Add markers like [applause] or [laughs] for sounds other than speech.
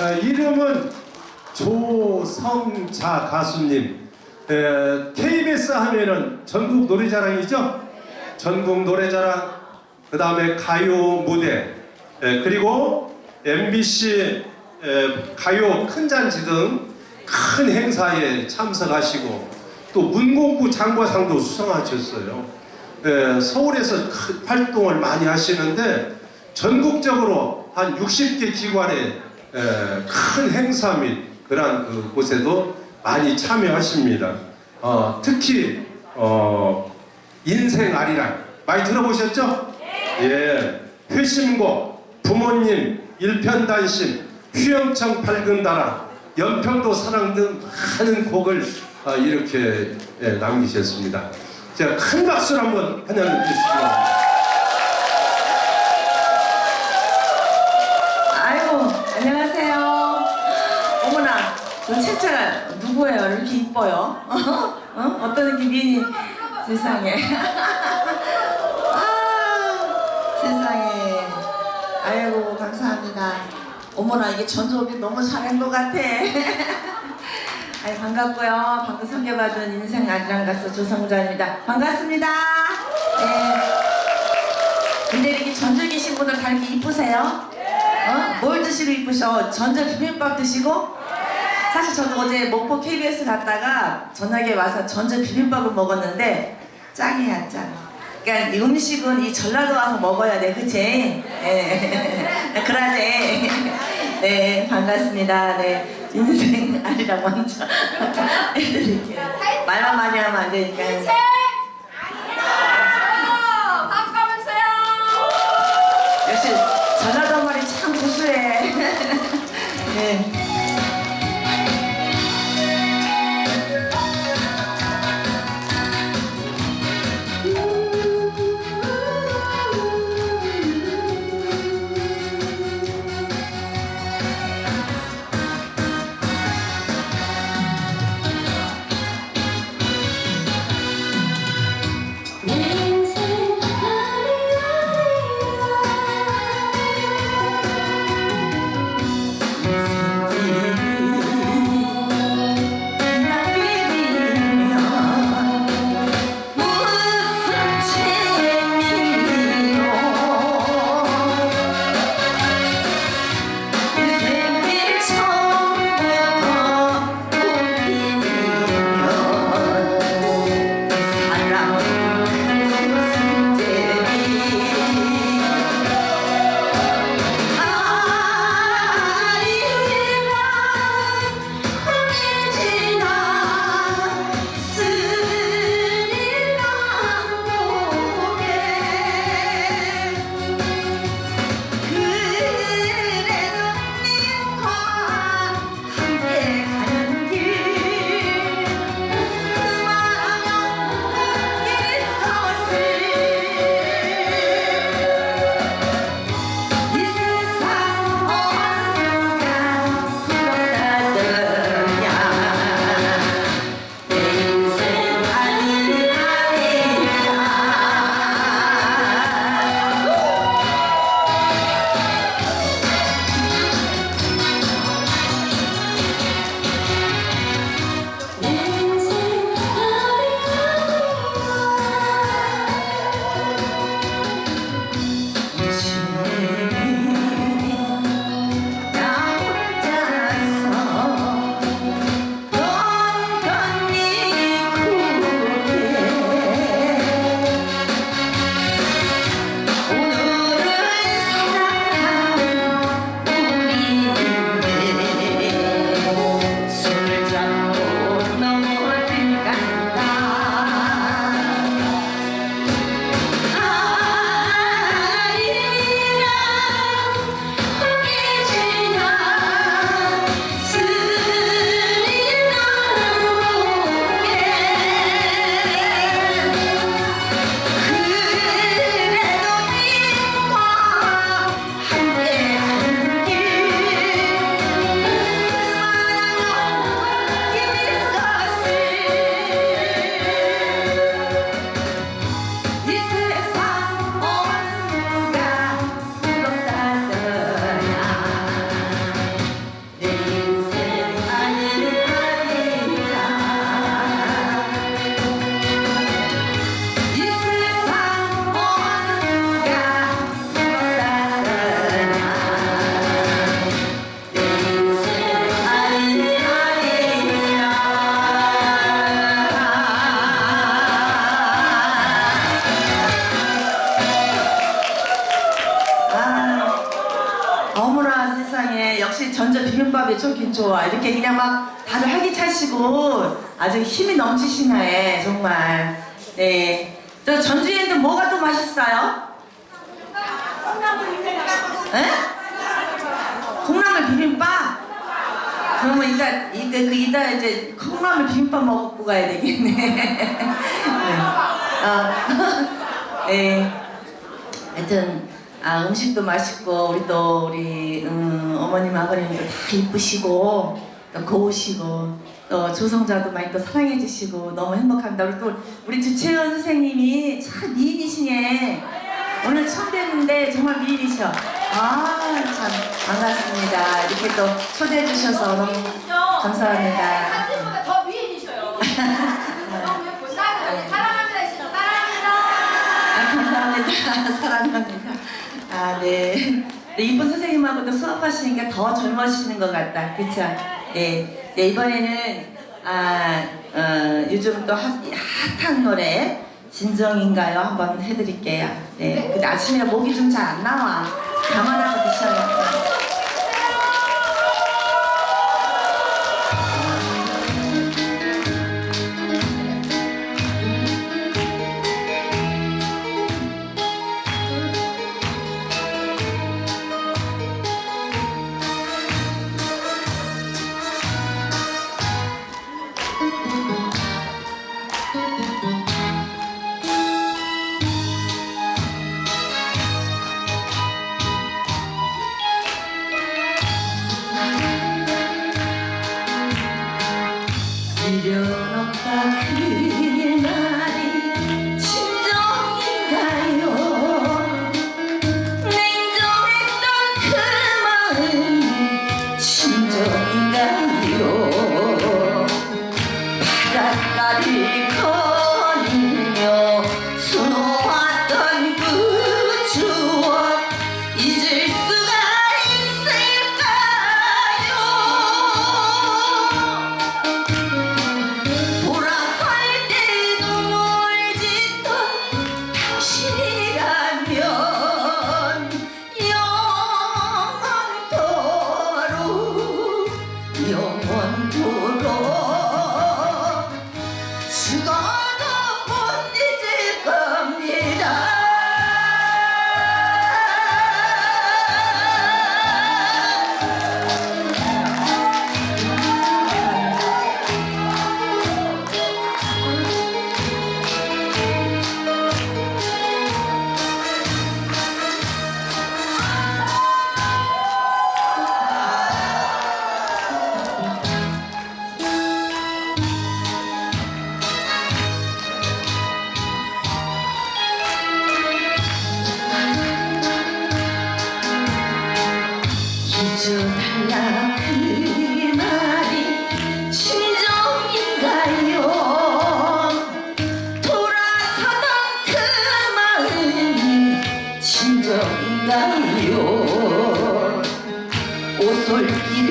아, 이름은 조성자 가수님. 에, KBS 하면은 전국 노래자랑이죠. 전국 노래자랑, 그 다음에 가요 무대, 에, 그리고 MBC 에, 가요 큰 잔치 등 큰 행사에 참석하시고 또 문공부 장과상도 수상하셨어요. 에, 서울에서 큰 활동을 많이 하시는데 전국적으로 한 60개 기관의 에, 큰 행사 및 그러한 그 곳에도 많이 참여하십니다. 어, 특히 어, 인생 아리랑 많이 들어보셨죠? 예, 회심곡, 부모님, 일편단심, 휴영청 밝은 다랑, 연평도 사랑 등 많은 곡을 어, 이렇게 예, 남기셨습니다. 자, 큰 박수를 한번 환영해 주시기 바랍니다. 채채가 누구예요? 이렇게 이뻐요? 어? 어 떤 기분이 세상에. [laughs] 아 세상에. 아이고 감사합니다. 어머나 이게 전조비 너무 잘한 것 같아. [laughs] 아이 반갑고요. 방금 소개받은 인생 아리랑 가수 조성자입니다. 반갑습니다. 네. 근데 이렇게 전주 계신 분들 다 이렇게 이쁘세요? 어? 뭘 드시고 이쁘셔? 전주 비빔밥 드시고? 사실 저도 어제 목포 KBS 갔다가 저녁에 와서 전주 비빔밥을 먹었는데 짱이야 짱. 그러니까 이 음식은 이 전라도 와서 먹어야 돼, 그치? 예. [laughs] 그러네. [laughs] 네, 반갑습니다. 네. 인생 아니라 먼저 [laughs] 해드릴게요. 말만 많이 하면 안 되니까. 좋긴 좋아. 이렇게 그냥 막 다들 활기차시고 아주 힘이 넘치시네 정말. 네. 저 전주에도 뭐가 또 맛있어요? 에? 콩나물 비빔밥? 그러면 이따, 이따, 그 이따 이제 콩나물 비빔밥 먹고 가야 되겠네. [laughs] 네. 아, [laughs] 네. 하여튼, 아, 음식도 맛있고, 우리 또, 우리, 음, 어머님, 아버님도 다 이쁘시고, 또 고우시고, 또 조성자도 많이 또 사랑해 주시고, 너무 행복합니다. 우리 또, 우리 주채연 선생님이 참 미인이시네. 오늘 처음 뵀는데 정말 미인이셔. 아, 참 반갑습니다. 이렇게 또 초대해 주셔서 너무 감사합니다. 한진보다 더 미인이셔요. [laughs] 너무 예뻐. 사랑합니다. 사랑합니다. 사랑합니다. 아, 감사합니다. [laughs] 사랑합니다. 아, 네. 네, 이쁜 선생님하고도 수업하시니까 더 젊어지시는 것 같다. 그쵸? 네. 네, 이번에는, 아, 어, 요즘 또 핫, 핫한 노래, 진정인가요? 한번 해드릴게요. 네. 근데 아침에 목이 좀 잘 안 나와. 감안하고 드셔요. 진정인가요 오솔길